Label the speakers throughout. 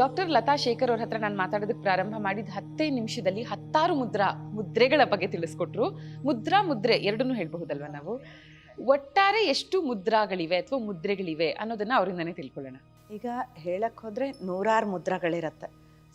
Speaker 1: Doctor Lata Shekhar ಅವ್ರ ಹತ್ರ ನಾನು ಮಾತಾಡೋದಕ್ಕೆ ಪ್ರಾರಂಭ ಮಾಡಿದ ಹತ್ತೇ ನಿಮಿಷದಲ್ಲಿ ಹತ್ತಾರು ಮುದ್ರಾ, ಮುದ್ರೆಗಳ ಬಗ್ಗೆ ತಿಳಿಸ್ಕೊಟ್ರು. ಮುದ್ರಾ, ಮುದ್ರೆ ಎರಡನ್ನೂ ಹೇಳಬಹುದಲ್ವ ನಾವು? ಒಟ್ಟಾರೆ ಎಷ್ಟು ಮುದ್ರಾಗಳಿವೆ ಅಥವಾ ಮುದ್ರೆಗಳಿವೆ ಅನ್ನೋದನ್ನ ಅವರಿಂದನೇ ತಿಳ್ಕೊಳ್ಳೋಣ.
Speaker 2: ಈಗ ಹೇಳಕ್ ಹೋದ್ರೆ ನೂರಾರು ಮುದ್ರಾಗಳಿರತ್ತೆ.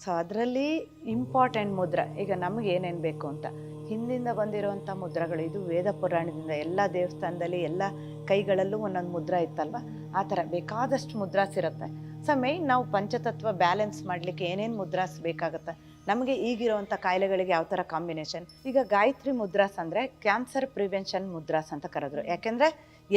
Speaker 2: ಸೊ ಅದರಲ್ಲಿ ಇಂಪಾರ್ಟೆಂಟ್ ಮುದ್ರ, ಈಗ ನಮ್ಗೆ ಏನೇನು ಬೇಕು ಅಂತ. ಹಿಂದಿಂದ ಬಂದಿರುವಂಥ ಮುದ್ರಗಳು, ಇದು ವೇದ ಪುರಾಣದಿಂದ ಎಲ್ಲ ದೇವಸ್ಥಾನದಲ್ಲಿ ಎಲ್ಲ ಕೈಗಳಲ್ಲೂ ಒಂದೊಂದು ಮುದ್ರ ಇತ್ತಲ್ವ? ಆ ಥರ ಬೇಕಾದಷ್ಟು ಮುದ್ರಾಸ್ ಇರುತ್ತೆ. ಸೊ ಮೇಯ್ನ್ ನಾವು ಪಂಚತತ್ವ ಬ್ಯಾಲೆನ್ಸ್ ಮಾಡಲಿಕ್ಕೆ ಏನೇನು ಮುದ್ರಾಸ್ ಬೇಕಾಗುತ್ತೆ? ನಮಗೆ ಈಗಿರುವಂಥ ಕಾಯಿಲೆಗಳಿಗೆ ಯಾವ ಥರ ಕಾಂಬಿನೇಷನ್ ಈಗ ಗಾಯತ್ರಿ ಮುದ್ರಾಸ್ ಅಂದರೆ ಕ್ಯಾನ್ಸರ್ ಪ್ರಿವೆನ್ಷನ್ ಮುದ್ರಾಸ್ ಅಂತ ಕರೆದ್ರು. ಯಾಕೆಂದರೆ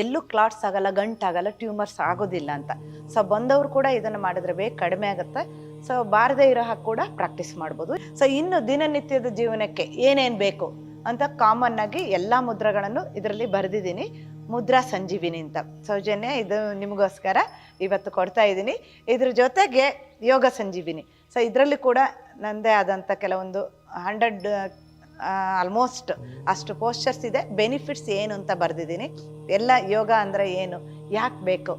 Speaker 2: ಎಲ್ಲೂ ಕ್ಲಾಟ್ಸ್ ಆಗಲ್ಲ ಗಂಟಾಗಲ್ಲ ಟ್ಯೂಮರ್ಸ್ ಆಗೋದಿಲ್ಲ ಅಂತ. ಸೊ ಬಂದವರು ಕೂಡ ಇದನ್ನು ಮಾಡಿದ್ರೆ ಬೇಗ ಕಡಿಮೆ ಆಗುತ್ತೆ. ಸೊ ಬಾರದೇ ಇರೋ ಹಾಗೆ ಕೂಡ ಪ್ರಾಕ್ಟೀಸ್ ಮಾಡ್ಬೋದು. ಸೊ ಇನ್ನು ದಿನನಿತ್ಯದ ಜೀವನಕ್ಕೆ ಏನೇನು ಬೇಕು ಅಂತ ಕಾಮನ್ ಆಗಿ ಎಲ್ಲ ಮುದ್ರಗಳನ್ನು ಇದರಲ್ಲಿ ಬರೆದಿದ್ದೀನಿ. ಮುದ್ರಾ ಸಂಜೀವಿನಿ ಅಂತ. ಸೌಜನ್ಯ ಇದು ನಿಮಗೋಸ್ಕರ ಇವತ್ತು ಕೊಡ್ತಾ ಇದ್ದೀನಿ. ಇದ್ರ ಜೊತೆಗೆ ಯೋಗ ಸಂಜೀವಿನಿ. ಸೊ ಇದರಲ್ಲಿ ಕೂಡ ನನ್ನದೇ ಆದಂಥ ಕೆಲವೊಂದು ಹಂಡ್ರೆಡ್ ಆಲ್ಮೋಸ್ಟ್ ಅಷ್ಟು ಪೋಸ್ಚರ್ಸ್ ಇದೆ. ಬೆನಿಫಿಟ್ಸ್ ಏನು ಅಂತ ಬರೆದಿದ್ದೀನಿ. ಎಲ್ಲ ಯೋಗ ಅಂದರೆ ಏನು? ಯಾಕೆ ಬೇಕು?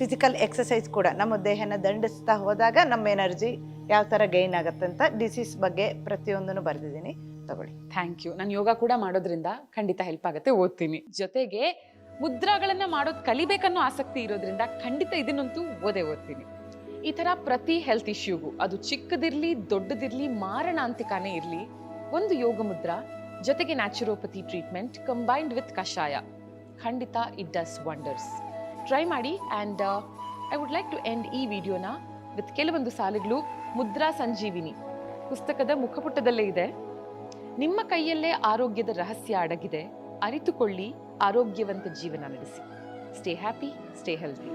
Speaker 2: ಫಿಸಿಕಲ್ ಎಕ್ಸಸೈಸ್ ಕೂಡ. ನಮ್ಮ ದೇಹನ ದಂಡಿಸ್ತಾ ಹೋದಾಗ ನಮ್ಮ ಎನರ್ಜಿ ಯಾವ ಥರ ಗೈನ್ ಆಗುತ್ತೆ ಅಂತ ಡಿಸೀಸ್ ಬಗ್ಗೆ ಪ್ರತಿಯೊಂದನ್ನು ಬರೆದಿದ್ದೀನಿ. ತಗೊಳ್ಳಿ.
Speaker 1: ಥ್ಯಾಂಕ್ ಯು ನಾನು ಯೋಗ ಕೂಡ ಮಾಡೋದ್ರಿಂದ ಖಂಡಿತ ಹೆಲ್ಪ್ ಆಗುತ್ತೆ ಓದ್ತೀನಿ. ಜೊತೆಗೆ ಮುದ್ರಾಗಳನ್ನ ಮಾಡೋದು ಕಲಿಬೇಕನ್ನೋ ಆಸಕ್ತಿ ಇರೋದ್ರಿಂದ ಖಂಡಿತ ಇದನ್ನಂತೂ ಓದೇ ಓದ್ತೀನಿ. ಈ ತರ ಪ್ರತಿ ಹೆಲ್ತ್ ಇಶ್ಯೂಗೂ ಅದು ಚಿಕ್ಕದಿರ್ಲಿ, ದೊಡ್ಡದಿರ್ಲಿ, ಮಾರಣಾಂತಿಕಾನೇ ಇರ್ಲಿ, ಒಂದು ಯೋಗ ಮುದ್ರಾ ಜೊತೆಗೆ ನ್ಯಾಚುರೋಪತಿ ಟ್ರೀಟ್ಮೆಂಟ್ ಕಂಬೈನ್ಡ್ ವಿತ್ ಕಷಾಯ. ಖಂಡಿತ ಇಟ್ ಡಸ್ ವಂಡರ್ಸ್ ಟ್ರೈ ಮಾಡಿ and I would like to end ಈ ವಿಡಿಯೋನ ವಿತ್ ಕೆಲವೊಂದು ಸಾಲುಗಳು ಮುದ್ರಾ ಸಂಜೀವಿನಿ. ಪುಸ್ತಕದ ಮುಖಪುಟದಲ್ಲೇ ಇದೆ. ನಿಮ್ಮ ಕೈಯಲ್ಲೇ ಆರೋಗ್ಯದ ರಹಸ್ಯ ಅಡಗಿದೆ. ಅರಿತುಕೊಳ್ಳಿ ಆರೋಗ್ಯವಂತ ಜೀವನ ನಡೆಸಿ. Stay happy stay healthy